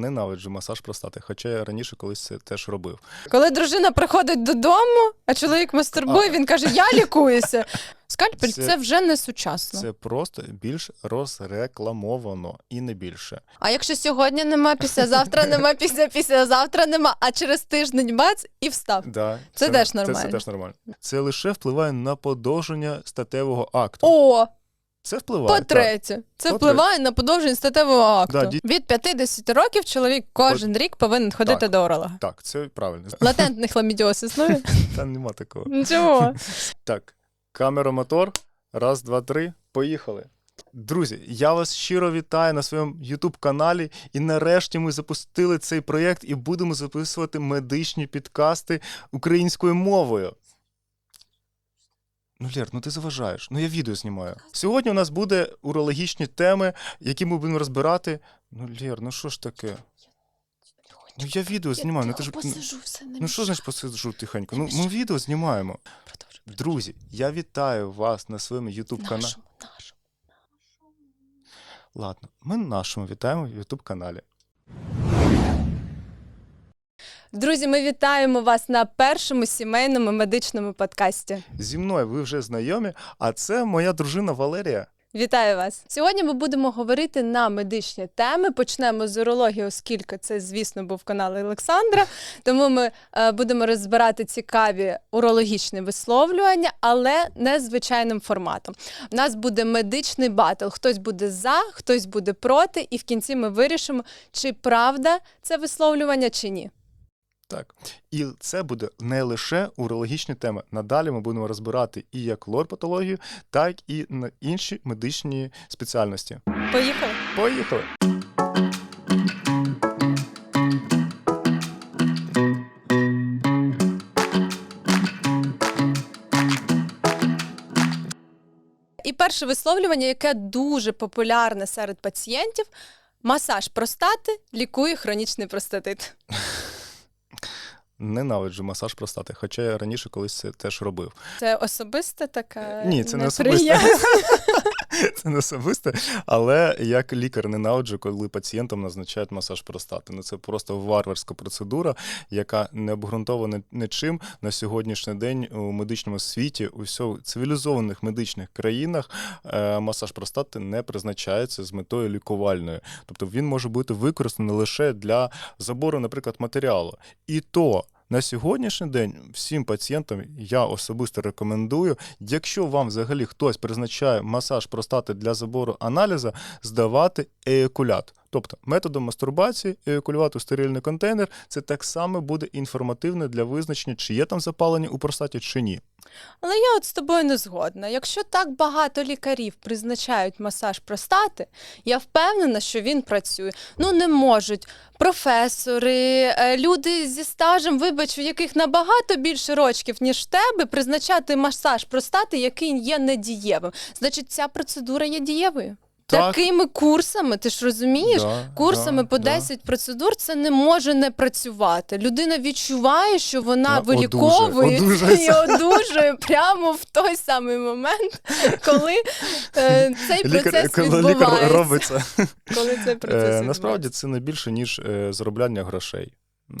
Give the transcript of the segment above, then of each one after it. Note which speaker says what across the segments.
Speaker 1: Ненавиджу масаж простати, хоча я раніше колись це теж робив.
Speaker 2: Коли дружина приходить додому, а чоловік мастурбує,
Speaker 1: А.
Speaker 2: він каже: Я лікуюся. Скальпель
Speaker 1: Це-
Speaker 2: це, вже не сучасно.
Speaker 1: Це просто більш розрекламовано і не більше.
Speaker 2: А якщо сьогодні нема, післязавтра нема, після післязавтра нема, а через тиждень бац і встав.
Speaker 1: Да,
Speaker 2: Це теж
Speaker 1: Це,
Speaker 2: нормально.
Speaker 1: це теж нормально. Це лише впливає на подовження статевого акту.
Speaker 2: О,
Speaker 1: Це впливає.
Speaker 2: по-третє, це
Speaker 1: По-третє.
Speaker 2: впливає на подовження статевого акту.
Speaker 1: Да, ді-
Speaker 2: Від 50 років чоловік кожен рік повинен ходити
Speaker 1: Так.
Speaker 2: до уролога.
Speaker 1: Так, це правильно.
Speaker 2: Латентний хламідіоз існує?
Speaker 1: Та нема такого.
Speaker 2: Нічого.
Speaker 1: Так, камера, мотор. Раз, два, три. Поїхали. Друзі, я вас щиро вітаю на своєму youtube каналі. І нарешті ми запустили цей проєкт і будемо записувати медичні підкасти українською мовою. Ну, Лєр, ну ти заважаєш. Ну я відео знімаю. Сьогодні у нас буде урологічні теми, які ми будемо розбирати. Ну, Лєр, ну що ж таке? Ну я відео знімаю. Ну, ти ж... ну,
Speaker 2: все,
Speaker 1: ну що значить посиджу тихенько? Ну ми відео знімаємо. Друзі, я вітаю вас на своєму youtube каналі. Ладно, ми на нашому вітаємо в youtube каналі.
Speaker 2: Друзі, ми вітаємо вас на першому сімейному медичному подкасті.
Speaker 1: Зі мною ви вже знайомі, а це моя дружина Валерія.
Speaker 2: Вітаю вас! Сьогодні ми будемо говорити на медичні теми. Почнемо з урології, оскільки це, звісно, був канал Олександра. Тому ми е, будемо розбирати цікаві урологічні висловлювання, але не звичайним форматом. У нас буде медичний батл. Хтось буде за, хтось буде проти, і в кінці ми вирішимо, чи правда це висловлювання, чи ні.
Speaker 1: Так, і це буде не лише урологічні теми. Надалі ми будемо розбирати і як лор-патологію, так і на інші медичні спеціальності.
Speaker 2: Поїхали!
Speaker 1: Поїхали!
Speaker 2: І перше висловлювання, яке дуже популярне серед пацієнтів: масаж простати лікує хронічний простатит.
Speaker 1: Ненавиджу масаж простати, хоча я раніше колись це теж робив.
Speaker 2: Це особиста така.
Speaker 1: Ні, це не
Speaker 2: неприємна-
Speaker 1: Це не особисте, але як лікар ненавиджу, коли пацієнтам назначають масаж простати. Ну це просто варварська процедура, яка не обґрунтована нічим на сьогоднішній день у медичному світі, у всьо- цивілізованих медичних країнах е, масаж простати не призначається з метою лікувальною. Тобто він може бути використаний лише для забору, наприклад, матеріалу. І то. На сьогоднішній день всім пацієнтам я особисто рекомендую, якщо вам взагалі хтось призначає масаж простати для забору аналіза, здавати еякулят. Тобто методом мастурбації еякулювати у стерильний контейнер це так само буде інформативно для визначення, чи є там запалення у простаті, чи ні.
Speaker 2: Але я от з тобою не згодна. Якщо так багато лікарів призначають масаж простати, я впевнена, що він працює. Ну не можуть професори, е, люди зі стажем, вибач, у яких набагато більше рочків, ніж тебе, призначати масаж простати, який є недієвим. Значить, ця процедура є дієвою.
Speaker 1: Так.
Speaker 2: Такими курсами, ти ж розумієш?
Speaker 1: Да,
Speaker 2: Курсами
Speaker 1: да,
Speaker 2: по
Speaker 1: да.
Speaker 2: процедур це не може не працювати. Людина відчуває, що вона
Speaker 1: Да,
Speaker 2: виліковує і
Speaker 1: одужується.
Speaker 2: одужує прямо в той самий момент, коли е, цей процес
Speaker 1: коли лікар
Speaker 2: відбувається.
Speaker 1: робиться.
Speaker 2: Коли цей процес
Speaker 1: Е, насправді це не більше, ніж е, заробляння грошей.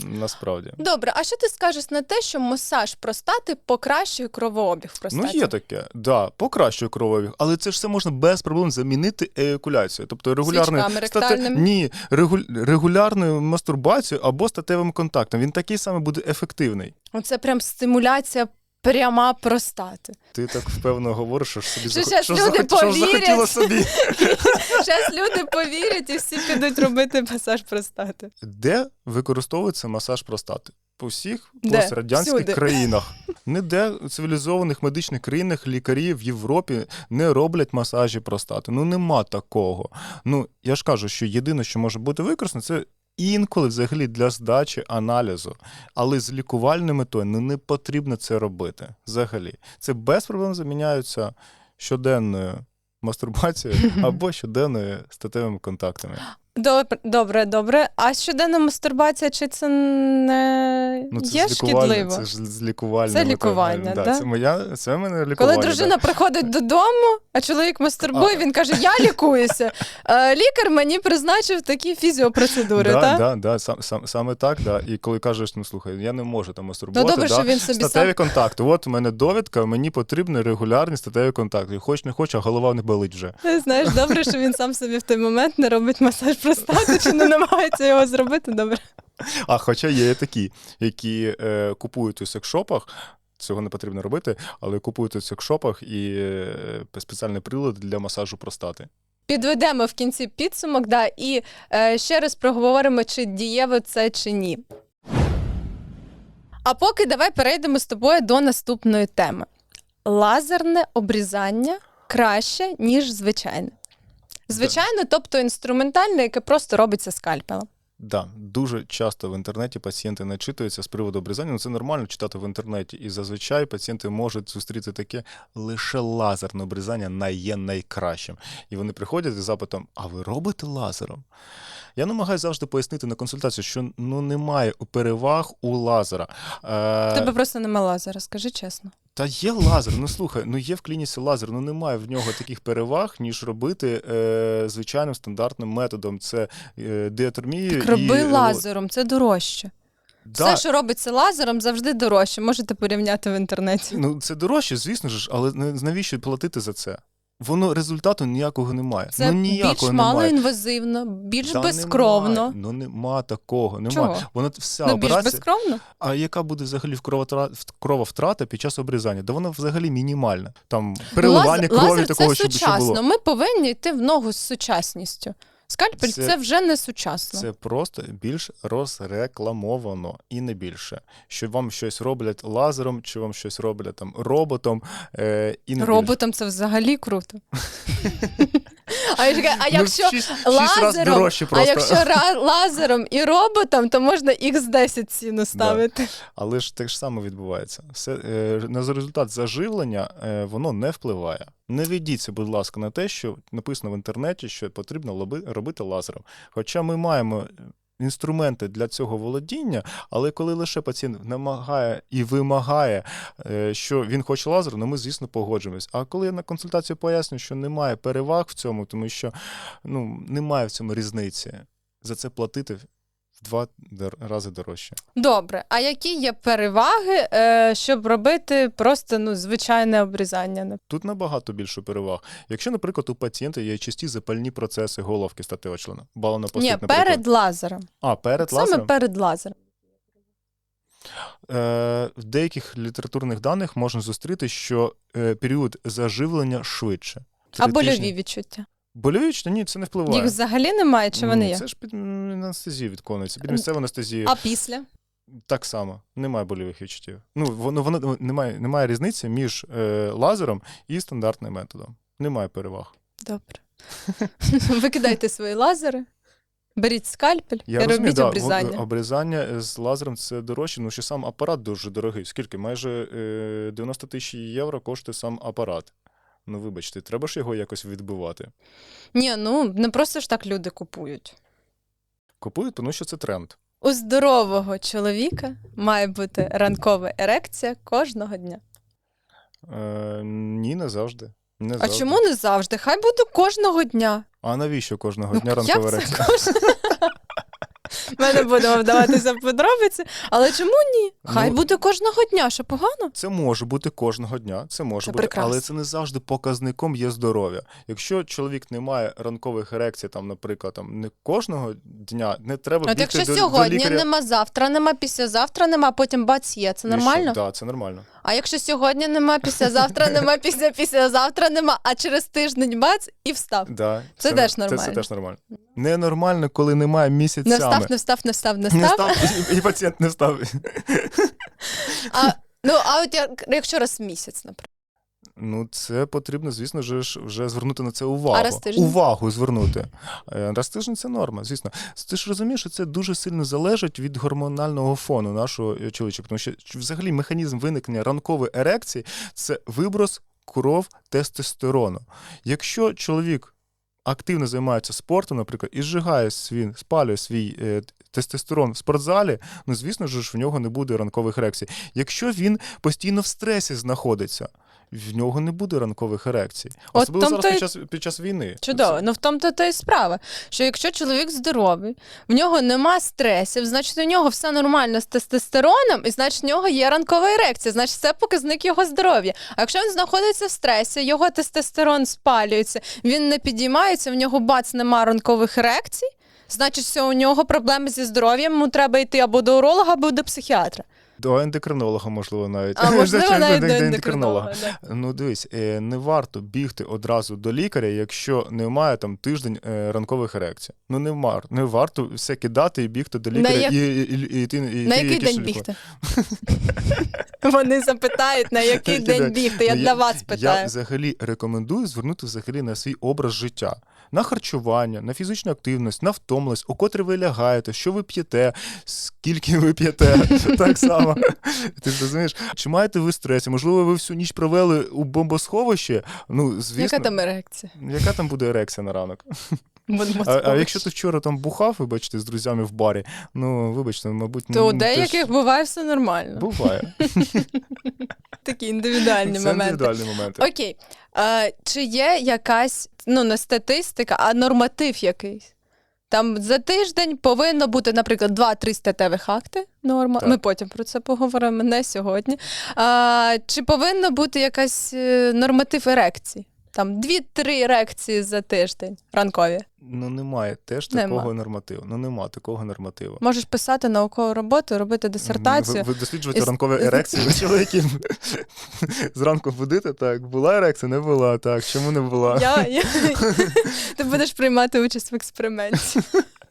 Speaker 1: Насправді.
Speaker 2: Добре, а що ти скажеш на те, що масаж простати покращує кровообіг в простаті?
Speaker 1: Ну, є таке, да, покращує кровообіг, але це ж все можна без проблем замінити еякуляцією. Тобто регулярною
Speaker 2: стати...
Speaker 1: Ні, регу- регулярною мастурбацією або статевим контактом. Він такий самий буде ефективний.
Speaker 2: Оце прям стимуляція пряма простати.
Speaker 1: Ти так впевнено говориш, що ж собі
Speaker 2: Що щас
Speaker 1: що
Speaker 2: люди
Speaker 1: захот- що ж захотіла собі.
Speaker 2: Зараз люди повірять і всі підуть робити масаж простати.
Speaker 1: Де використовується масаж простати? По всіх пострадянських
Speaker 2: Всюди.
Speaker 1: країнах. Ніде у цивілізованих медичних країнах лікарі в Європі не роблять масажі простати. Ну нема такого. Ну я ж кажу, що єдине, що може бути використано, це. Інколи взагалі для здачі аналізу, але з лікувальною метою не, не потрібно це робити. Взагалі, це без проблем заміняються щоденною мастурбацією або щоденною статевими контактами.
Speaker 2: Добре, добре, добре. А щоденна мастурбація, чи це не
Speaker 1: Ну, це
Speaker 2: є шкідливо?
Speaker 1: Це ж з лікувальним.
Speaker 2: Це лікування,
Speaker 1: да?
Speaker 2: да?
Speaker 1: Це моя, це мене лікування.
Speaker 2: Коли
Speaker 1: да.
Speaker 2: дружина приходить додому, а чоловік мастурбує,
Speaker 1: А.
Speaker 2: він каже: Я лікуюся. Е, Лікар мені призначив такі фізіопроцедури,
Speaker 1: да,
Speaker 2: так?
Speaker 1: да, да, сам, сам, саме так, да. І коли кажеш, ну слухай, я не можу там
Speaker 2: Ну добре,
Speaker 1: да,
Speaker 2: що він собі
Speaker 1: статеві
Speaker 2: сам.
Speaker 1: контакти. От у мене довідка, мені потрібні регулярні статеві контакти. Хоч не хоч, а голова не болить вже.
Speaker 2: Знаєш, добре, що він сам собі в той момент не робить масаж простати, чи не намагається його зробити. Добре.
Speaker 1: А хоча є такі, які е, купують у секшопах. Цього не потрібно робити, але купують у секшопах і е, спеціальний прилад для масажу простати.
Speaker 2: Підведемо в кінці підсумок, да, і е, ще раз проговоримо, чи дієво це чи ні. А поки давай перейдемо з тобою до наступної теми: лазерне обрізання краще, ніж звичайне. Звичайно, тобто інструментальне, яке просто робиться скальпелем.
Speaker 1: Да, дуже часто в інтернеті пацієнти начитуються з приводу обрізання. Ну це нормально читати в інтернеті. І зазвичай пацієнти можуть зустріти таке лише лазерне обрізання на є найкращим. І вони приходять із запитом: А ви робите лазером? Я намагаюся завжди пояснити на консультацію, що ну немає переваг у лазера. Е,
Speaker 2: Тебе просто нема лазера, скажи чесно.
Speaker 1: Та є лазер. Ну слухай, ну є в клініці лазер, ну немає в нього таких переваг, ніж робити е, звичайним стандартним методом. Це е, диатермію.
Speaker 2: Так роби
Speaker 1: і,
Speaker 2: лазером, це дорожче.
Speaker 1: Да,
Speaker 2: Все, що робиться лазером, завжди дорожче. Можете порівняти в інтернеті.
Speaker 1: Ну, це дорожче, звісно ж, але не- навіщо платити за це? Воно результату ніякого немає.
Speaker 2: Це
Speaker 1: ну, ніякого
Speaker 2: більш
Speaker 1: немає.
Speaker 2: малоінвазивно, більш
Speaker 1: Та
Speaker 2: безкровно.
Speaker 1: Немає. Ну нема такого. Немає.
Speaker 2: Чого?
Speaker 1: Воно вся
Speaker 2: Ну, більш безкровно?
Speaker 1: А яка буде взагалі в крововтрата під час обрізання? Да вона взагалі мінімальна. Там переливання
Speaker 2: Лаз-
Speaker 1: крові
Speaker 2: лазер
Speaker 1: такого,
Speaker 2: це
Speaker 1: щоб що
Speaker 2: сучасно.
Speaker 1: було.
Speaker 2: Ми повинні йти в ногу з сучасністю. Скальпель це,
Speaker 1: Це-
Speaker 2: вже не сучасно.
Speaker 1: Це просто більш розрекламовано і не більше. Що вам щось роблять лазером, чи вам щось роблять там роботом, е, і не більше.
Speaker 2: Роботом це взагалі круто. А, я чекаю, а
Speaker 1: Ну,
Speaker 2: якщо
Speaker 1: в шість- шість разів
Speaker 2: лазером,
Speaker 1: дорожче
Speaker 2: а
Speaker 1: просто.
Speaker 2: якщо ра- лазером і роботом, то можна X10 ціну ставити.
Speaker 1: Але ж те ж саме відбувається. Все, е, на результат заживлення е, воно не впливає. Не ведіться, будь ласка, на те, що написано в інтернеті, що потрібно лоби- робити лазером. Хоча ми маємо інструменти для цього володіння, але коли лише пацієнт намагає і вимагає, е, що він хоче лазер, ну ми, звісно, погоджуємось. А коли я на консультацію поясню, що немає переваг в цьому, тому що ну, немає в цьому різниці, за це платити в два рази дорожче.
Speaker 2: Добре, а які є переваги, е, щоб робити просто ну, звичайне обрізання?
Speaker 1: Тут набагато більше переваг. Якщо, наприклад, у пацієнта є часті запальні процеси головки статевого члена, балонопостит,
Speaker 2: Ні,
Speaker 1: наприклад.
Speaker 2: перед лазером.
Speaker 1: А, перед
Speaker 2: Саме
Speaker 1: лазером?
Speaker 2: перед лазером.
Speaker 1: Е, в деяких літературних даних можна зустріти, що е, період заживлення швидше.
Speaker 2: А
Speaker 1: Три
Speaker 2: больові відчуття?
Speaker 1: Відчуття? Ні, це не впливає.
Speaker 2: Їх взагалі немає, чи вони
Speaker 1: Ні,
Speaker 2: є?
Speaker 1: Це ж під анестезію відконується, під місцеву анестезію.
Speaker 2: А після?
Speaker 1: Так само, немає больових відчуттів. Ну, воно, воно немає, немає різниці між е, лазером і стандартним методом. Немає переваг.
Speaker 2: Добре. Викидайте свої лазери, беріть скальпель і
Speaker 1: розумію,
Speaker 2: робіть
Speaker 1: да,
Speaker 2: обрізання.
Speaker 1: Обрізання з лазером це дорожче, ну що сам апарат дуже дорогий. Скільки? Майже е, 90 тисяч євро коштує сам апарат. Ну, вибачте, треба ж його якось відбивати.
Speaker 2: Ні, ну не просто ж так люди купують.
Speaker 1: Купують, тому що це тренд.
Speaker 2: У здорового чоловіка має бути ранкова ерекція кожного дня.
Speaker 1: Е, ні, не завжди. Не
Speaker 2: А
Speaker 1: завжди.
Speaker 2: чому не завжди? Хай буде кожного дня.
Speaker 1: А навіщо кожного
Speaker 2: Ну,
Speaker 1: дня
Speaker 2: як
Speaker 1: ранкова
Speaker 2: це
Speaker 1: ерекція?
Speaker 2: кожен- Ми не будемо вдаватися в подробиці, але чому ні? Хай
Speaker 1: Ну,
Speaker 2: буде кожного дня, що погано?
Speaker 1: Це може бути кожного дня, це може
Speaker 2: Це
Speaker 1: бути,
Speaker 2: прекрасно.
Speaker 1: але це не завжди показником є здоров'я. Якщо чоловік не має ранкових ерекцій, там, наприклад, там не кожного дня, не треба
Speaker 2: От
Speaker 1: бігти
Speaker 2: якщо
Speaker 1: до,
Speaker 2: сьогодні
Speaker 1: до лікаря.
Speaker 2: нема, завтра нема, післязавтра нема, потім бац є. Це
Speaker 1: що?
Speaker 2: нормально?
Speaker 1: Да, це нормально.
Speaker 2: А якщо сьогодні нема, післязавтра нема, після післязавтра нема, а через тиждень бац і встав.
Speaker 1: Да,
Speaker 2: Це теж нормально.
Speaker 1: це теж нормально. Ненормально, коли немає місяцями.
Speaker 2: Не встав, не встав, не встав, не
Speaker 1: Не
Speaker 2: встав.
Speaker 1: і, і пацієнт не встав.
Speaker 2: А, ну, а от як, якщо раз в місяць, наприклад.
Speaker 1: Ну, це потрібно, звісно ж, вже звернути на це увагу.
Speaker 2: А раз тиждень?
Speaker 1: Увагу звернути. Е, Раз тиждень це норма, звісно. Ти ж розумієш, що це дуже сильно залежить від гормонального фону нашого е. Тому що взагалі механізм виникнення ранкової ерекції це виброс кров тестостерону. Якщо чоловік активно займається спортом, наприклад, і зжигає свій, спалює свій е, тестостерон в спортзалі, ну звісно ж, в нього не буде ранкових ерекцій. Якщо він постійно в стресі знаходиться, в нього не буде ранкових ерекцій.
Speaker 2: От
Speaker 1: Особливо зараз під час, під час війни.
Speaker 2: Чудово. Ну в тому то і справа. Що якщо чоловік здоровий, в нього нема стресів, значить у нього все нормально з тестостероном, і значить в нього є ранкова ерекція, значить це показник його здоров'я. А якщо він знаходиться в стресі, його тестостерон спалюється, він не підіймається, в нього бац нема ранкових ерекцій. Значить, все, у нього проблеми зі здоров'ям, йому треба йти або до уролога, або до психіатра.
Speaker 1: До ендокринолога, можливо, навіть.
Speaker 2: А можливо, навіть
Speaker 1: до
Speaker 2: до
Speaker 1: ендокринолога. Ну, дивись, е, не варто бігти одразу до лікаря, якщо немає там тиждень е, ранкових ерекцій. Ну не вар, не варто все кидати і бігти до
Speaker 2: На
Speaker 1: лікаря
Speaker 2: як-
Speaker 1: і, і, і, і, йти- і,
Speaker 2: На який день бігти? Вони запитають, на який день? бігти. Я
Speaker 1: Ну,
Speaker 2: для вас питаю.
Speaker 1: Я взагалі рекомендую звернути взагалі на свій образ життя. На харчування, на фізичну активність, на втомленість, у котрі ви лягаєте, що ви п'єте, скільки ви п'єте, так само. Ти розумієш, чи маєте ви стрес? Можливо, ви всю ніч провели у бомбосховищі? Ну, звісно,
Speaker 2: Яка там ерекція?
Speaker 1: яка там буде ерекція на ранок? А, а якщо ти вчора там бухав, вибачте, з друзями в барі, ну вибачте, мабуть,
Speaker 2: То у
Speaker 1: ну,
Speaker 2: деяких
Speaker 1: теж
Speaker 2: буває все нормально.
Speaker 1: буває.
Speaker 2: Такі індивідуальні
Speaker 1: Це
Speaker 2: моменти.
Speaker 1: індивідуальні моменти.
Speaker 2: Окей. А, чи є якась, ну не статистика, а норматив якийсь? Там за тиждень повинно бути, наприклад, 2-3 статевих акти. Норма.
Speaker 1: Так.
Speaker 2: Ми потім про це поговоримо, не сьогодні. А, чи повинна бути якась е, норматив ерекції? Там 2-3 ерекції за тиждень ранкові.
Speaker 1: Ну немає теж
Speaker 2: Нема.
Speaker 1: такого нормативу. Ну нема такого нормативу.
Speaker 2: Можеш писати наукову роботу, робити дисертацію.
Speaker 1: Ви, ви досліджуєте
Speaker 2: Із-
Speaker 1: ранкові ерекції ви чоловіків. Зранку будете, так, була ерекція, не була, так, чому не була?
Speaker 2: Я, я... Ти будеш приймати участь в експерименті.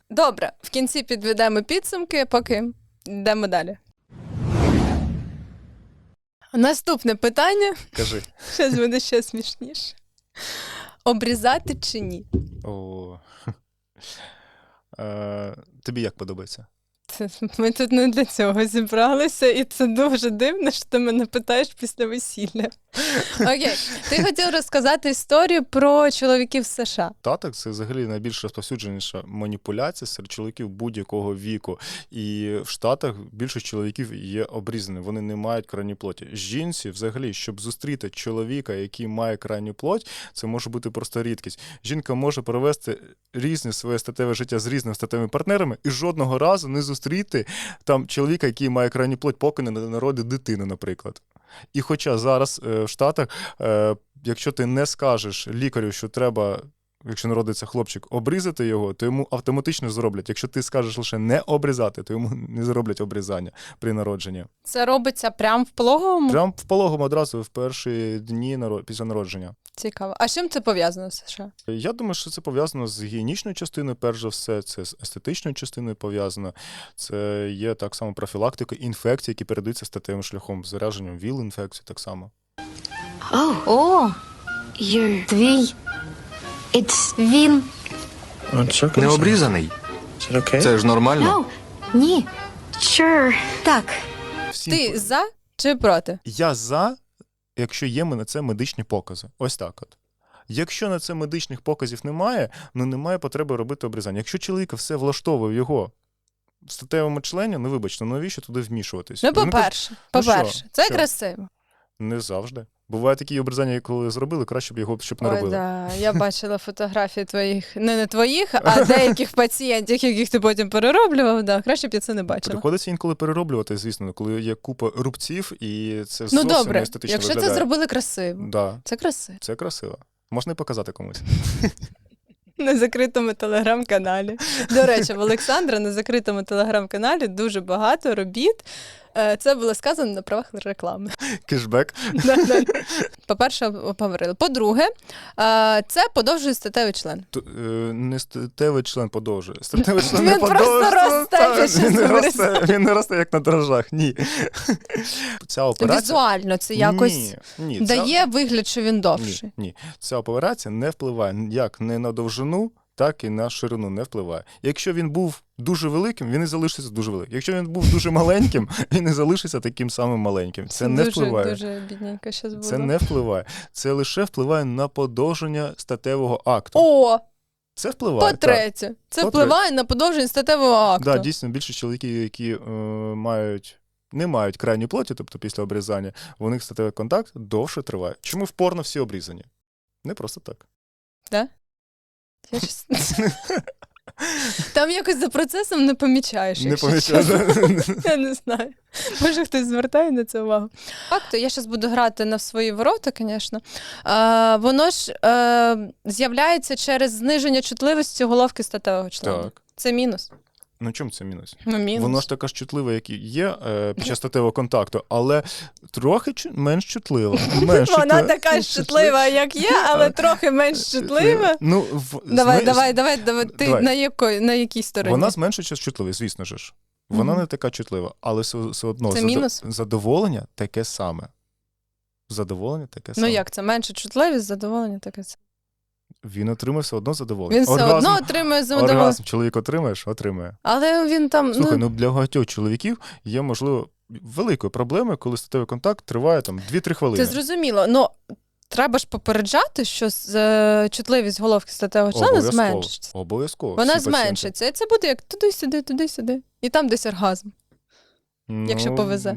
Speaker 2: Добре, в кінці підведемо підсумки, поки йдемо далі. Наступне питання.
Speaker 1: Кажи.
Speaker 2: Щось буде ще смішніше. Обрізати чи ні?
Speaker 1: О. Е, тобі як подобається?
Speaker 2: Це, ми тут не для цього зібралися, і це дуже дивно, що ти мене питаєш після весілля. Окей, ти хотів розказати історію про чоловіків США.
Speaker 1: Таток це взагалі найбільш розповсюдженіша маніпуляція серед чоловіків будь-якого віку. І в Штатах більшість чоловіків є обрізані, вони не мають крайньої плоті. Жінці, взагалі, щоб зустріти чоловіка, який має крайню плоть, це може бути просто рідкість. Жінка може провести різне своє статеве життя з різними статевими партнерами і жодного разу не зустріти там чоловіка, який має крайню плоть, поки не народить дитину, наприклад. І хоча зараз е, в Штатах, е, якщо ти не скажеш лікарю, що треба. Якщо народиться хлопчик, обрізати його, то йому автоматично зроблять. Якщо ти скажеш лише не обрізати, то йому не зроблять обрізання при народженні.
Speaker 2: Це робиться прямо в пологовому?
Speaker 1: Прям в пологому одразу в перші дні після народження.
Speaker 2: Цікаво. А з чим це пов'язано США?
Speaker 1: Я думаю, що це пов'язано з гігієнічною частиною, перш за все, це з естетичною частиною пов'язано. Це є так само профілактика інфекцій, які передаються статевим шляхом, зараженням віл інфекцій так само.
Speaker 3: О, о, you're... твій. It's він.
Speaker 4: Не обрізаний. Це ж нормально.
Speaker 3: No, ні. Sure. Так.
Speaker 1: Всім
Speaker 2: Ти за чи проти?
Speaker 1: Я за, якщо є на це медичні покази. Ось так от. Якщо на це медичних показів немає, ну немає потреби робити обрізання. Якщо чоловіка все влаштовує в його статевому члені, ну вибачте, навіщо туди вмішуватись?
Speaker 2: Ну, по-перше,
Speaker 1: ну
Speaker 2: по-перше, це красиво.
Speaker 1: Не завжди. Буває такі обрізання, коли зробили, краще б його щоб не
Speaker 2: Ой,
Speaker 1: робили.
Speaker 2: да. Я бачила фотографії твоїх, не, не твоїх, а деяких пацієнтів, яких ти потім перероблював. Да. Краще б я це не бачила.
Speaker 1: Приходиться інколи перероблювати, звісно, коли є купа рубців, і це
Speaker 2: Ну
Speaker 1: зовсім
Speaker 2: добре,
Speaker 1: естетично
Speaker 2: якщо
Speaker 1: виглядає.
Speaker 2: це зробили красиво,
Speaker 1: Да,
Speaker 2: це красиво.
Speaker 1: це красиво. Можна і показати комусь.
Speaker 2: На закритому телеграм-каналі. До речі, в Олександра на закритому телеграм-каналі дуже багато робіт. Е, Це було сказано на правах реклами.
Speaker 1: Кешбек.
Speaker 2: По-перше, обговорили. По-друге, е, це подовжує статевий член.
Speaker 1: Е, Не статевий член подовжує. Статевий член не подовжує. Він не росте, він не росте, як на дрожжах. Ні. Ця операція.
Speaker 2: Візуально це якось дає вигляд, що він довший.
Speaker 1: Ні, ні. Ця операція не впливає як не на довжину, так і на ширину не впливає. Якщо він був дуже великим, він і залишиться дуже великим. Якщо він був дуже маленьким, він і залишиться таким самим маленьким. Це не
Speaker 2: дуже,
Speaker 1: впливає.
Speaker 2: Дуже бідненько зараз було.
Speaker 1: Це не впливає. Це лише впливає на подовження статевого акту.
Speaker 2: О,
Speaker 1: Це впливає.
Speaker 2: По-третє, це
Speaker 1: По-третє.
Speaker 2: впливає на подовження статевого акту.
Speaker 1: Да, дійсно, більше чоловіків, які е, мають. Не мають крайньої плоті, тобто після обрізання, у них статевий контакт довше триває. Чому в порно всі обрізані? Не просто так.
Speaker 2: Я щас- Там якось за процесом не помічаєш.
Speaker 1: Не
Speaker 2: помічаєш. Я не знаю. Може, хтось звертає на це увагу. Факто, я зараз буду грати на свої ворота, звісно. Е, воно ж е, з'являється через зниження чутливості головки статевого члена.
Speaker 1: Так.
Speaker 2: Це мінус.
Speaker 1: Ну чому це мінус?
Speaker 2: Ну, мінус.
Speaker 1: Воно ж така ж чутлива, як і є е, під час статевого контакту, але трохи чу- менш чутлива. Менш
Speaker 2: Вона
Speaker 1: чутлива.
Speaker 2: така ж чутлива, як є, але трохи менш чутлива.
Speaker 1: Ну, в,
Speaker 2: Давай, давай, давай, давай. Ти
Speaker 1: Давай.
Speaker 2: на якої на якій стороні?
Speaker 1: Вона зменшує час чутливість, звісно ж. Вона
Speaker 2: Мгм.
Speaker 1: не така чутлива, але все, все одно
Speaker 2: Це
Speaker 1: задо-
Speaker 2: мінус?
Speaker 1: задоволення таке саме. Задоволення таке
Speaker 2: Ну
Speaker 1: саме.
Speaker 2: як це менше чутливість, задоволення таке. це.
Speaker 1: Він отримує все одно задоволення.
Speaker 2: Він все одно отримує задоволення.
Speaker 1: оргазм чоловік отримаєш, отримує.
Speaker 2: Але він там
Speaker 1: Слухай,
Speaker 2: ну,
Speaker 1: ну для багатьох чоловіків є, можливо, великою проблемою, коли статевий контакт триває там 2-3 хвилини.
Speaker 2: це зрозуміло. Ну треба ж попереджати, що з- е, чутливість головки статевого члена зменшиться.
Speaker 1: Обов'язково.
Speaker 2: Вона
Speaker 1: Всі
Speaker 2: зменшиться. І це буде як туди-сюди, туди-сюди. І там десь оргазм. Якщо
Speaker 1: Ну,
Speaker 2: повезе.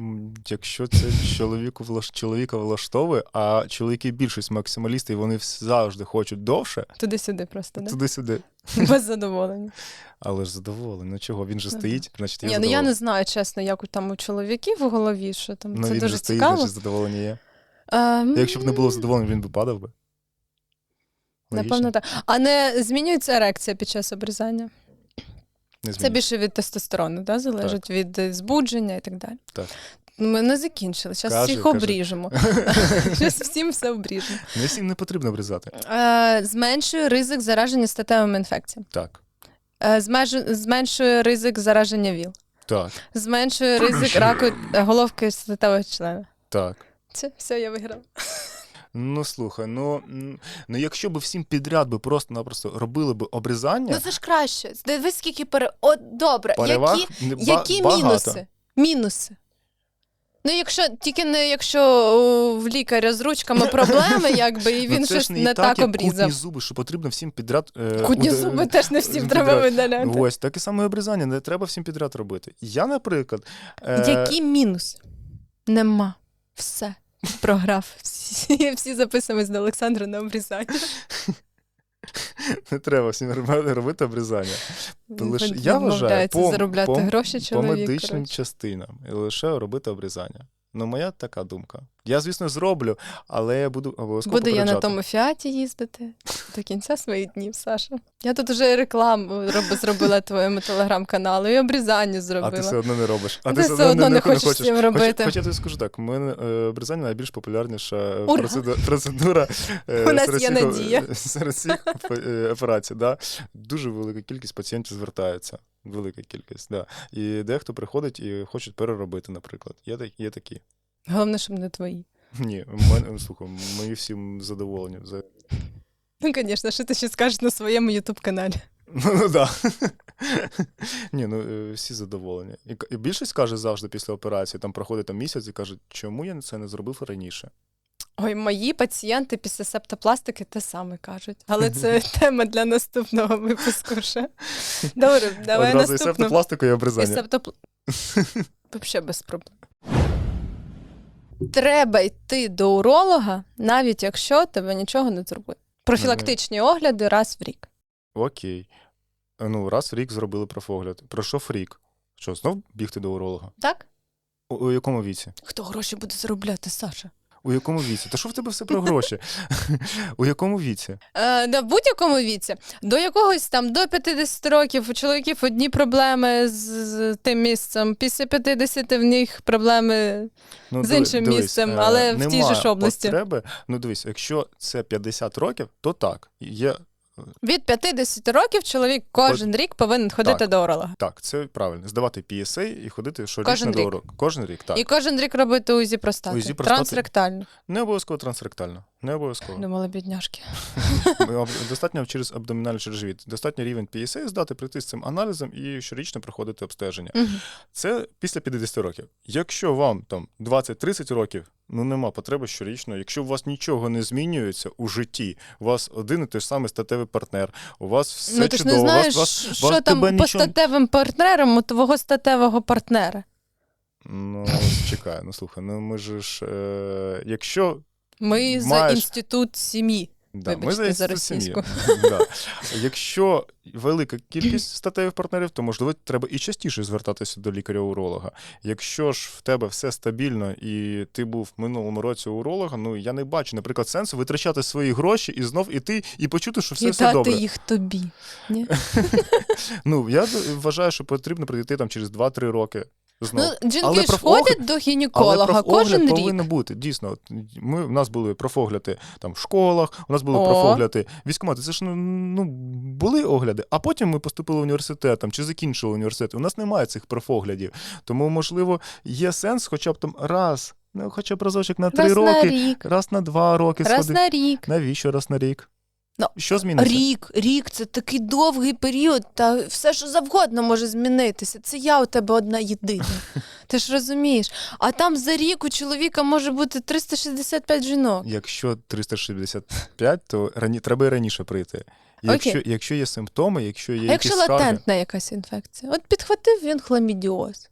Speaker 1: Якщо це чоловіку влаш... чоловіка влаштовує, а чоловіки більшість максималісти, і вони завжди хочуть довше,
Speaker 2: Туди-сюди просто, да?
Speaker 1: туди-сюди.
Speaker 2: без задоволення.
Speaker 1: Але ж задоволений. Ну чого, він же
Speaker 2: Ну,
Speaker 1: стоїть, значить, я
Speaker 2: Ні, ну я не знаю, чесно, як там у чоловіків у голові, що там.
Speaker 1: Ну
Speaker 2: це
Speaker 1: він
Speaker 2: дуже
Speaker 1: же стоїть,
Speaker 2: цікаво.
Speaker 1: значить задоволення є.
Speaker 2: А,
Speaker 1: Якщо б не було задоволення, він би падав би. Логічно?
Speaker 2: Напевно, так. А не змінюється ерекція під час обрізання?
Speaker 1: Не
Speaker 2: Це більше від тестостерону, да? залежить від е, збудження і так далі.
Speaker 1: Так.
Speaker 2: Ну, Ми не закінчили. Зараз
Speaker 1: Кажи,
Speaker 2: всіх
Speaker 1: кажи.
Speaker 2: обріжемо. Зараз всім все обріжемо.
Speaker 1: Не всім не потрібно обрізати.
Speaker 2: Е, зменшує ризик зараження статевими інфекціями.
Speaker 1: Так.
Speaker 2: Е, зменшує ризик зараження ВІЛ.
Speaker 1: Так.
Speaker 2: Зменшує ризик раку головки статевого члена.
Speaker 1: Так.
Speaker 2: Це все, я виграла.
Speaker 1: Ну слухай, ну, ну якщо б всім підряд би просто-напросто робили б обрізання,
Speaker 2: Ну це ж краще. Дивись, скільки пере... О, добре,
Speaker 1: переваг
Speaker 2: які,
Speaker 1: не ба-
Speaker 2: які
Speaker 1: багато.
Speaker 2: мінуси? Мінуси. Ну, якщо тільки не якщо в лікаря з ручками проблеми, якби, і
Speaker 1: Ну,
Speaker 2: він щось
Speaker 1: ж
Speaker 2: не,
Speaker 1: і
Speaker 2: так обрізав.
Speaker 1: Кутні зуби, що потрібно всім підряд. Е,
Speaker 2: Кутні
Speaker 1: уде-
Speaker 2: зуби теж не всім
Speaker 1: підряд.
Speaker 2: треба видаляти.
Speaker 1: Ось, таке саме обрізання, не треба всім підряд робити. Я, наприклад, е,
Speaker 2: Які мінуси? Нема. Все. Програв. Всі, всі записуємось до Олександра на обрізання.
Speaker 1: не треба всім робити, обрізання. Лише, я вважаю, по,
Speaker 2: заробляти
Speaker 1: по,
Speaker 2: гроші
Speaker 1: по медичним
Speaker 2: коротко.
Speaker 1: частинам і лише робити обрізання. Ну, моя така думка. Я, звісно, зроблю, але я буду обов'язково
Speaker 2: Буду я на тому фіаті їздити до кінця своїх днів, Саша. Я тут вже рекламу роб, зробила твоєму телеграм-каналу і обрізання
Speaker 1: А ти все одно не робиш. А
Speaker 2: Ти все одно не хочеш цим робити.
Speaker 1: Хоч, хоча я тобі скажу так, мене е, обрізання найбільш популярніша е,
Speaker 2: Ура!
Speaker 1: процедура е,
Speaker 2: У нас
Speaker 1: серед
Speaker 2: є
Speaker 1: всіх,
Speaker 2: надія.
Speaker 1: е, серед всіх е, операцій. Да? Дуже велика кількість пацієнтів звертаються. Велика кількість, да. І дехто приходить і хочуть переробити, наприклад. Є, так- є такі.
Speaker 2: Головне, щоб не твої.
Speaker 1: Ні, мене, слухай, мої всім задоволені. За-
Speaker 2: Ну, звісно, що ти ще скажеш на своєму ютуб-каналі.
Speaker 1: Ну, ну да. Ні, ну е, всі задоволені. І, і більшість каже завжди після операції, там проходить там місяць і кажуть, чому я це не зробив раніше.
Speaker 2: Ой, мої пацієнти після септопластики те саме кажуть. Але це тема для наступного випуску ще. Добре, давай
Speaker 1: Одразу і септопластику і
Speaker 2: І
Speaker 1: обрізання.
Speaker 2: септопл... Взагалі без проблем. Треба йти до уролога, навіть якщо тебе нічого не турбує. Профілактичні огляди раз в рік.
Speaker 1: Окей. Ну, раз в рік зробили профогляд. Пройшов рік. Що, знов бігти до уролога?
Speaker 2: Так?
Speaker 1: У, у якому віці?
Speaker 2: Хто гроші буде заробляти, Саша?
Speaker 1: У якому віці? Та що в тебе все про гроші? У якому віці?
Speaker 2: Е, на будь-якому віці. До якогось там до 50 років у чоловіків одні проблеми з, з тим місцем, після 50 в них проблеми.
Speaker 1: Ну,
Speaker 2: З
Speaker 1: диви-
Speaker 2: іншим
Speaker 1: дивись,
Speaker 2: місцем,
Speaker 1: е,
Speaker 2: але в тій же ж області.
Speaker 1: Потреби. Ну, дивись, якщо це 50 років, то так. Є
Speaker 2: Від 50 років чоловік кожен рік повинен ходити
Speaker 1: Так.
Speaker 2: до уролога.
Speaker 1: Так, це правильно. Здавати PSA і ходити щорічно
Speaker 2: Кожен
Speaker 1: до
Speaker 2: рік.
Speaker 1: Кожен рік, так.
Speaker 2: І кожен рік робити УЗІ простати.
Speaker 1: УЗІ простати.
Speaker 2: Трансректально.
Speaker 1: Не обов'язково трансректально. Не обов'язково.
Speaker 2: Думала, бідняшки.
Speaker 1: Достатньо через абдомінальний через живіт. Достатньо рівень PSA здати, прийти з цим аналізом і щорічно проходити обстеження. Це після 50 років. Якщо вам там 20-30 років, ну нема потреби щорічно. Якщо у вас нічого не змінюється у житті, у вас один і той ж самий статевий партнер, у вас все
Speaker 2: ну ти ж
Speaker 1: чудово.
Speaker 2: не
Speaker 1: у вас, вас,
Speaker 2: що
Speaker 1: вас
Speaker 2: там по
Speaker 1: нічого...
Speaker 2: статевим партнерам у твого статевого партнера.
Speaker 1: Ну, чекай, ну слухай, ну ми ж. Е... Якщо
Speaker 2: Ми за
Speaker 1: Маєш-
Speaker 2: інститут сім'ї.
Speaker 1: Да,
Speaker 2: Вибачте за
Speaker 1: інститут
Speaker 2: російську.
Speaker 1: сім'ї. да. Якщо велика кількість статевих партнерів, то можливо треба і частіше звертатися до лікаря-уролога. Якщо ж в тебе все стабільно і ти був в минулому році у уролога, ну я не бачу, наприклад, сенсу витрачати свої гроші і знов іти і почути, що все,
Speaker 2: і
Speaker 1: все
Speaker 2: дати
Speaker 1: добре.
Speaker 2: їх тобі. Ні?
Speaker 1: Ну я д- вважаю, що потрібно прийти там через 2-3 роки. Знов.
Speaker 2: Ну, жінки
Speaker 1: Але
Speaker 2: ж ходять до гінеколога
Speaker 1: профогляд
Speaker 2: кожен рік.
Speaker 1: повинен бути. Дійсно, от ми, у нас були профогляди там, в школах, у нас були
Speaker 2: О.
Speaker 1: профогляди військкомати. Це ж ну, ну, були огляди, а потім ми поступили в університет там, чи закінчили університет. У нас немає цих профоглядів. Тому, можливо, є сенс хоча б там раз, ну, хоча б разочок на три
Speaker 2: Раз на
Speaker 1: роки,
Speaker 2: рік.
Speaker 1: раз на два роки
Speaker 2: Раз
Speaker 1: сходити.
Speaker 2: на рік.
Speaker 1: Навіщо раз на рік?
Speaker 2: Ну,
Speaker 1: Що зміниться?
Speaker 2: Рік, рік це такий довгий період, та все, що завгодно може змінитися. Це я у тебе одна єдина. Ти ж розумієш. А там за рік у чоловіка може бути 365 жінок.
Speaker 1: Якщо 365, то рані... треба і раніше прийти. Якщо, якщо є симптоми, якщо є
Speaker 2: А
Speaker 1: якісь
Speaker 2: якщо
Speaker 1: скарги,
Speaker 2: латентна якась інфекція? От підхватив він хламідіоз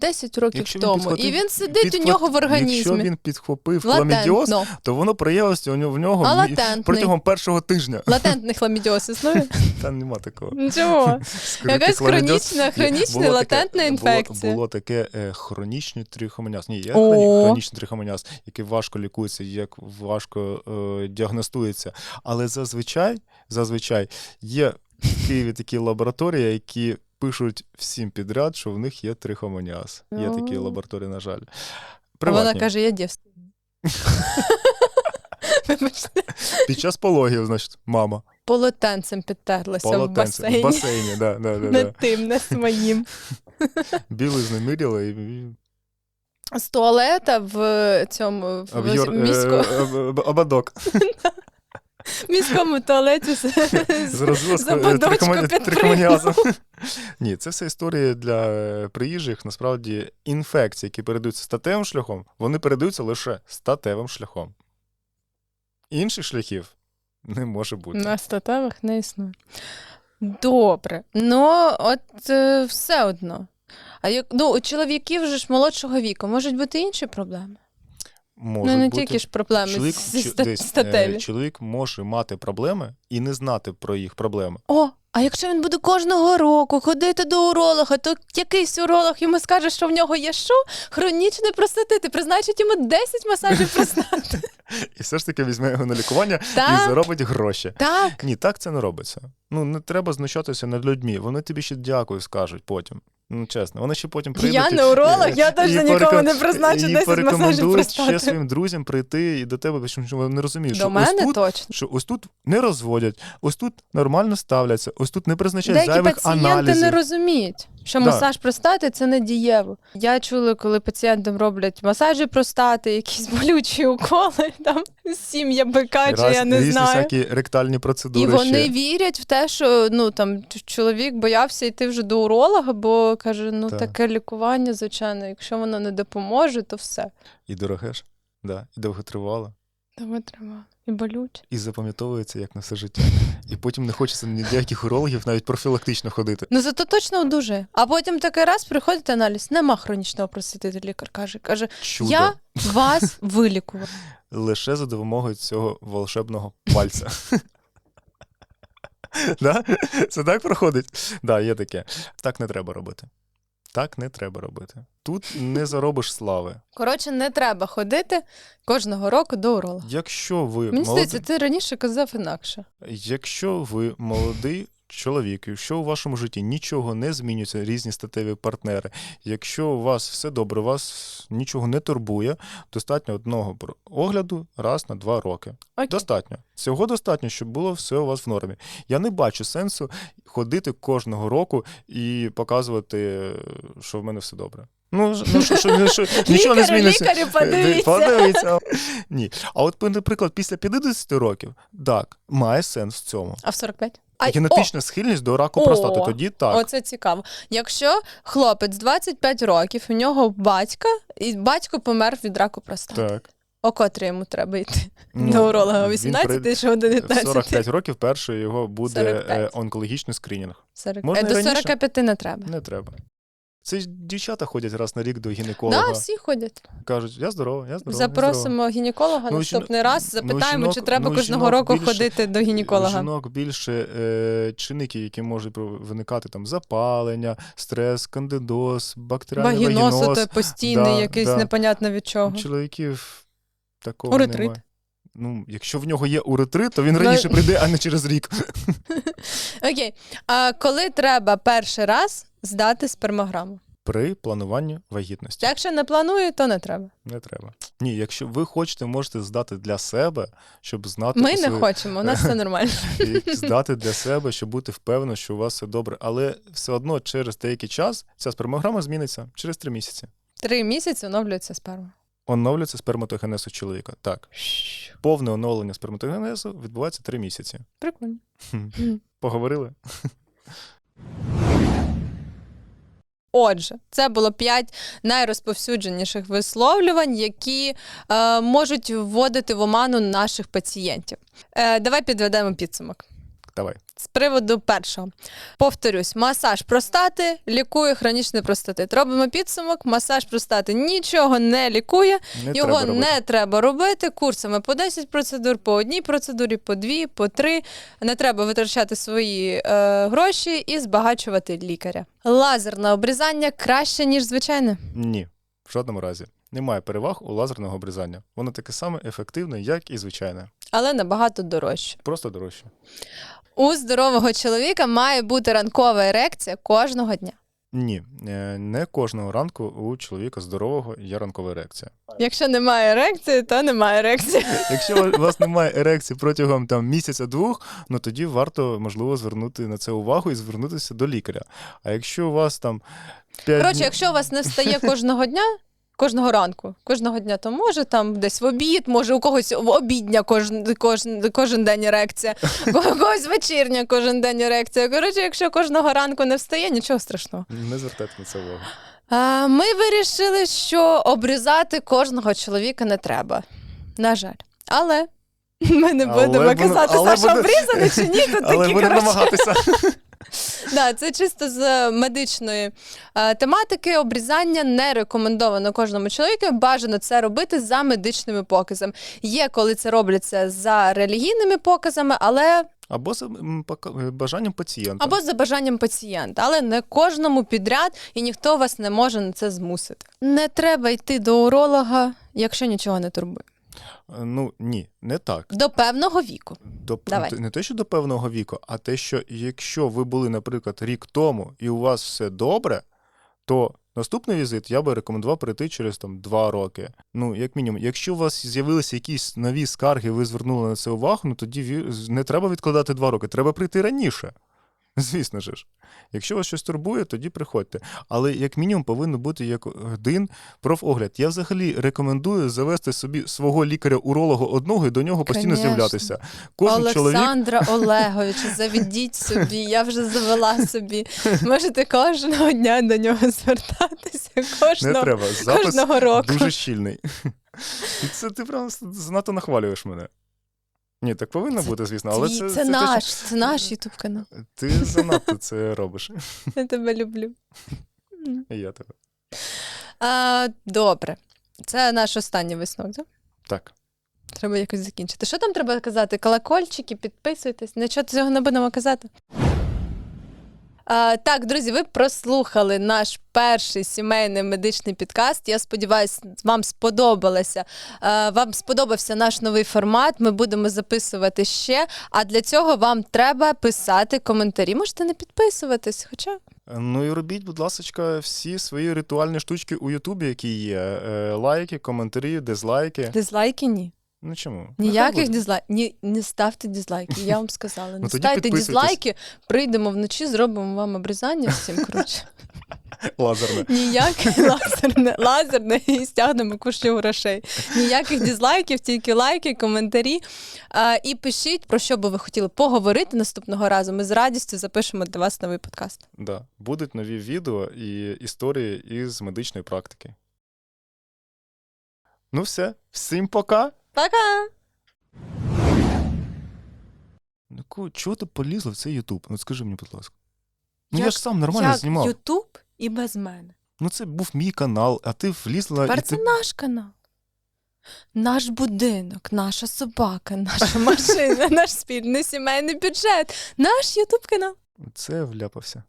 Speaker 2: 10 років
Speaker 1: Якщо
Speaker 2: тому,
Speaker 1: підхватив-
Speaker 2: і він сидить у нього в організмі.
Speaker 1: Якщо він підхопив хламідіоз, то воно проявилося у нього в нього
Speaker 2: А латентний?
Speaker 1: протягом першого тижня.
Speaker 2: Латентний хламідіоз існує?
Speaker 1: Та нема такого.
Speaker 2: Чого? Якась хронічна, хронічна латентна інфекція.
Speaker 1: Було, було таке е, хронічний трихомоняз. Ні, є хронічний трихомоняз, який важко лікується, як важко е, діагностується. Але зазвичай, зазвичай є в Києві такі лабораторії, які пишуть всім підряд, що в них є трихомоніаз. Є такі лабораторії, на жаль.
Speaker 2: А вона каже, я дівственна.
Speaker 1: Під час пологів, значить, мама.
Speaker 2: Полотенцем підтерлася в басейні.
Speaker 1: В басейні, да, да, да,
Speaker 2: Не
Speaker 1: да.
Speaker 2: тим, не своїм.
Speaker 1: Білизну міряла і
Speaker 2: З туалета в цьому в
Speaker 1: об'єр-
Speaker 2: місько,
Speaker 1: е, об- об- ободок.
Speaker 2: міському туалеті
Speaker 1: е, трихомоніазом. Ні, це все історії для е, приїжджих. Насправді, інфекції, які передаються статевим шляхом, вони передаються лише статевим шляхом. Інших шляхів не може бути.
Speaker 2: На статевих не існує. Добре. Ну, от е, все одно. А як ну, у чоловіків же ж молодшого віку можуть бути інші проблеми.
Speaker 1: Може
Speaker 2: ну, не
Speaker 1: бути.
Speaker 2: тільки ж проблеми
Speaker 1: Чоловік,
Speaker 2: з,
Speaker 1: чо- десь, е,
Speaker 2: статеві.
Speaker 1: чоловік може мати проблеми і не знати про їх проблеми.
Speaker 2: О, а якщо він буде кожного року ходити до уролога, то якийсь уролог йому скаже, що в нього є що? Хронічний простатит, і призначить йому 10 масажів простати.
Speaker 1: І все ж таки візьме його на лікування і заробить гроші.
Speaker 2: так.
Speaker 1: Ні, так це не робиться. Ну, не треба знущатися над людьми. Вони тобі ще дякую скажуть потім. Ну, чесно, вони ще потім прийдуть.
Speaker 2: Я не уролог,
Speaker 1: і-
Speaker 2: я за нікого не призначу
Speaker 1: і
Speaker 2: 10 масажів
Speaker 1: порекомендують ще своїм друзям прийти і до тебе, тому що вони не розуміють,
Speaker 2: До
Speaker 1: що ось
Speaker 2: мене
Speaker 1: тут,
Speaker 2: точно.
Speaker 1: що ось тут не розводять, ось тут нормально ставляться, ось тут не призначають
Speaker 2: Деякі
Speaker 1: зайвих
Speaker 2: пацієнти
Speaker 1: аналізів.
Speaker 2: не розуміють, що
Speaker 1: Да.
Speaker 2: масаж простати це не дієво. Я чула, коли пацієнтам роблять масажі простати, якісь болючі уколи, там сім'я бика, чи я не
Speaker 1: різні
Speaker 2: знаю.
Speaker 1: всякі ректальні процедури.
Speaker 2: І вони
Speaker 1: ще.
Speaker 2: вірять в те, що ну там ч- чоловік боявся йти вже до уролога, бо каже: ну
Speaker 1: Так.
Speaker 2: таке лікування, звичайно, якщо воно не допоможе, то все.
Speaker 1: І дороге ж, да, і довготривало.
Speaker 2: Тому треба. І болюче.
Speaker 1: І запам'ятовується як на все життя. І потім не хочеться ні до яких урологів навіть профілактично ходити.
Speaker 2: Ну зато точно одужає. А потім такий раз приходить аналіз, нема хронічного простатиту, лікар каже. Каже,
Speaker 1: Чудо.
Speaker 2: я вас вилікував.
Speaker 1: лише за допомогою цього волшебного пальця. Да? Це так проходить? Да, є таке. Так не треба робити. Так не треба робити. Тут не заробиш слави.
Speaker 2: Коротше, не треба ходити кожного року до уролога.
Speaker 1: Якщо ви
Speaker 2: Мені
Speaker 1: молодий,
Speaker 2: здається, ти раніше казав інакше.
Speaker 1: якщо ви молодий чоловік, якщо у вашому житті нічого не змінюється, різні статеві партнери, якщо у вас все добре, вас нічого не турбує, достатньо одного огляду раз на два роки.
Speaker 2: Окей.
Speaker 1: Достатньо. Цього достатньо, щоб було все у вас в нормі. Я не бачу сенсу ходити кожного року і показувати, що в мене все добре. Ну, ну що, що, що, нічого не зміниться.
Speaker 2: лікарю, подивіться.
Speaker 1: Подивіться. Ні. А от, наприклад, після 50 років, так, має сенс в цьому.
Speaker 2: А в 45? А,
Speaker 1: Генетична схильність до раку простати, тоді так.
Speaker 2: Оце цікаво. Якщо хлопець 25 років, у нього батька, і батько помер від раку простати.
Speaker 1: Так.
Speaker 2: О котрій йому треба йти
Speaker 1: Ну,
Speaker 2: до уролога?
Speaker 1: Він
Speaker 2: 18
Speaker 1: прийде-
Speaker 2: чи о
Speaker 1: В
Speaker 2: 19?
Speaker 1: 45 років перший його буде
Speaker 2: 45.
Speaker 1: е, онкологічний скринінг.
Speaker 2: 40.
Speaker 1: Можна
Speaker 2: Е,
Speaker 1: і
Speaker 2: До
Speaker 1: раніше.
Speaker 2: 45 не треба.
Speaker 1: Не треба. Це ж дівчата ходять раз на рік до гінеколога.
Speaker 2: Да, всі ходять.
Speaker 1: Кажуть, я здорова, я здорова.
Speaker 2: Запросимо гінеколога
Speaker 1: Ну,
Speaker 2: наступний
Speaker 1: жіно-
Speaker 2: раз.
Speaker 1: ну,
Speaker 2: Запитаємо,
Speaker 1: жінок-
Speaker 2: чи треба
Speaker 1: ну,
Speaker 2: кожного року
Speaker 1: більше-
Speaker 2: ходити до
Speaker 1: У
Speaker 2: гінеколога.
Speaker 1: жінок більше е, чинників, які можуть виникати там запалення, стрес, кандидоз, бактеріальний
Speaker 2: Вагіноз,
Speaker 1: вагіноз.
Speaker 2: ото постійний,
Speaker 1: Да,
Speaker 2: якийсь
Speaker 1: да.
Speaker 2: непонятно від чого.
Speaker 1: У чоловіків такого
Speaker 2: Уретрит.
Speaker 1: немає. Ну, якщо в нього є уретрит, то він
Speaker 2: Ну,
Speaker 1: раніше прийде, а не через рік.
Speaker 2: Окей. А коли треба перший раз здати спермограму?
Speaker 1: При плануванні вагітності.
Speaker 2: Якщо не планую, то не треба.
Speaker 1: Не треба. Ні, якщо ви хочете, можете здати для себе, щоб знати
Speaker 2: Ми не
Speaker 1: свої-
Speaker 2: хочемо, у нас все нормально.
Speaker 1: здати для себе, щоб бути впевненим, що у вас все добре. Але все одно через деякий час ця спермограма зміниться через три місяці.
Speaker 2: Три місяці оновлюється сперма.
Speaker 1: Оновлюється сперматогенез у чоловіка. Так, повне оновлення сперматогенезу відбувається три місяці.
Speaker 2: Прикольно.
Speaker 1: Поговорили?
Speaker 2: Отже, це було п'ять найрозповсюдженіших висловлювань, які е, можуть вводити в оману наших пацієнтів. Е, давай підведемо підсумок.
Speaker 1: Давай.
Speaker 2: З приводу першого. Повторюсь, масаж простати лікує хронічний простатит. Робимо підсумок, масаж простати нічого не лікує,
Speaker 1: Не
Speaker 2: його
Speaker 1: треба робити.
Speaker 2: не треба робити курсами по 10 процедур, по одній процедурі, по дві, по три. Не треба витрачати свої е, гроші і збагачувати лікаря. Лазерне обрізання краще, ніж звичайне.
Speaker 1: Ні, в жодному разі. Немає переваг у лазерного обрізання. Воно таке саме ефективне, як і звичайне.
Speaker 2: Але набагато дорожче.
Speaker 1: Просто дорожче.
Speaker 2: У здорового чоловіка має бути ранкова ерекція кожного дня.
Speaker 1: Ні, е, не кожного ранку у чоловіка здорового є ранкова ерекція.
Speaker 2: Якщо немає ерекції, то немає ерекції.
Speaker 1: Якщо у вас немає ерекції протягом там місяця-двох, ну тоді варто можливо звернути на це увагу і звернутися до лікаря. А якщо у вас там 5
Speaker 2: Коротше, якщо у вас не встає кожного дня, кожного ранку, кожного дня, то може там десь в обід, може у когось в обідня кожен, кожен, кожен день ерекція, у когось вечірня кожен день ерекція. Коротше, якщо кожного ранку не встає, нічого страшного.
Speaker 1: не звертайте на це увагу.
Speaker 2: А, ми вирішили, що обрізати кожного чоловіка не треба. На жаль. Але. Ми не будемо
Speaker 1: буде-
Speaker 2: казати, Саша обрізаний чи ні. Тут такі, коротше,
Speaker 1: намагатися.
Speaker 2: Да, це чисто з медичної е, тематики. Обрізання не рекомендовано кожному чоловіку. Бажано це робити за медичними показами. Є, коли це робляться за релігійними показами, але
Speaker 1: Або за бажанням пацієнта.
Speaker 2: або за бажанням пацієнта, але не кожному підряд, і ніхто вас не може на це змусити. Не треба йти до уролога, якщо нічого не турбує.
Speaker 1: Е, Ну ні, не так.
Speaker 2: До певного віку.
Speaker 1: До,
Speaker 2: Давай.
Speaker 1: Не те, що до певного віку, а те, що якщо ви були, наприклад, рік тому і у вас все добре, то наступний візит я би рекомендував прийти через там два роки. Ну, як мінімум, якщо у вас з'явилися якісь нові скарги, ви звернули на це увагу, ну тоді не треба відкладати два роки, треба прийти раніше. Звісно ж. Якщо вас щось турбує, тоді приходьте. Але як мінімум повинно бути як один профогляд. Я взагалі рекомендую завести собі свого лікаря-уролога одного і до нього постійно
Speaker 2: Конечно.
Speaker 1: з'являтися. Кожен чоловік
Speaker 2: Олександра Олеговича, заведіть собі, я вже завела собі. Можете кожного дня до нього звертатися.
Speaker 1: не треба. Запис
Speaker 2: кожного року.
Speaker 1: дуже щільний. І це ти прям занадто нахвалюєш мене. Ні, так повинно
Speaker 2: Це
Speaker 1: бути, звісно, але
Speaker 2: Твій-
Speaker 1: це,
Speaker 2: це,
Speaker 1: це
Speaker 2: наш,
Speaker 1: що-
Speaker 2: це наш ютуб канал.
Speaker 1: Ти занадто це робиш.
Speaker 2: Я тебе люблю.
Speaker 1: І я тебе.
Speaker 2: А, добре. Це наш останній висновок, так?
Speaker 1: Так.
Speaker 2: Треба якось закінчити. Що там треба казати? Колокольчики, підписуйтесь. Нічого цього не будемо казати. А, так, друзі, ви прослухали наш перший сімейний медичний підкаст. Я сподіваюся, вам сподобалося. а, вам сподобався наш новий формат. Ми будемо записувати ще. А для цього вам треба писати коментарі. Можете не підписуватись, хоча
Speaker 1: Ну і робіть, будь ласка, всі свої ритуальні штучки у Ютубі, які є. Е, Лайки, коментарі, дизлайки.
Speaker 2: дизлайки ні.
Speaker 1: Ну чому?
Speaker 2: Ніяких
Speaker 1: Нехай
Speaker 2: дизлайків. Ні, не ставте дизлайки. Я вам сказала. Не
Speaker 1: Ну,
Speaker 2: ставте
Speaker 1: підписуйтесь.
Speaker 2: дизлайки, прийдемо вночі, зробимо вам обрізання всім коротше.
Speaker 1: Лазерне.
Speaker 2: Ніяких лазерне, лазерне і стягнемо кучу грошей. Ніяких дізлайків, тільки лайки, коментарі. А, і пишіть, про що би ви хотіли поговорити наступного разу. Ми з радістю запишемо для вас новий подкаст.
Speaker 1: Да. Будуть нові відео і історії із медичної практики. Ну все, всім пока.
Speaker 2: Пока!
Speaker 1: Ну, чого ти полізла в цей Ютуб? Ну скажи мені, будь ласка. Ну я ж сам нормально
Speaker 2: Як
Speaker 1: знімав.
Speaker 2: Ютуб і без мене.
Speaker 1: Ну це був мій канал, а ти влізла
Speaker 2: Тепер
Speaker 1: і
Speaker 2: це
Speaker 1: ти...
Speaker 2: наш канал. Наш будинок, наша собака, наша машина, наш спільний сімейний бюджет, наш Ютуб канал.
Speaker 1: Це вляпався.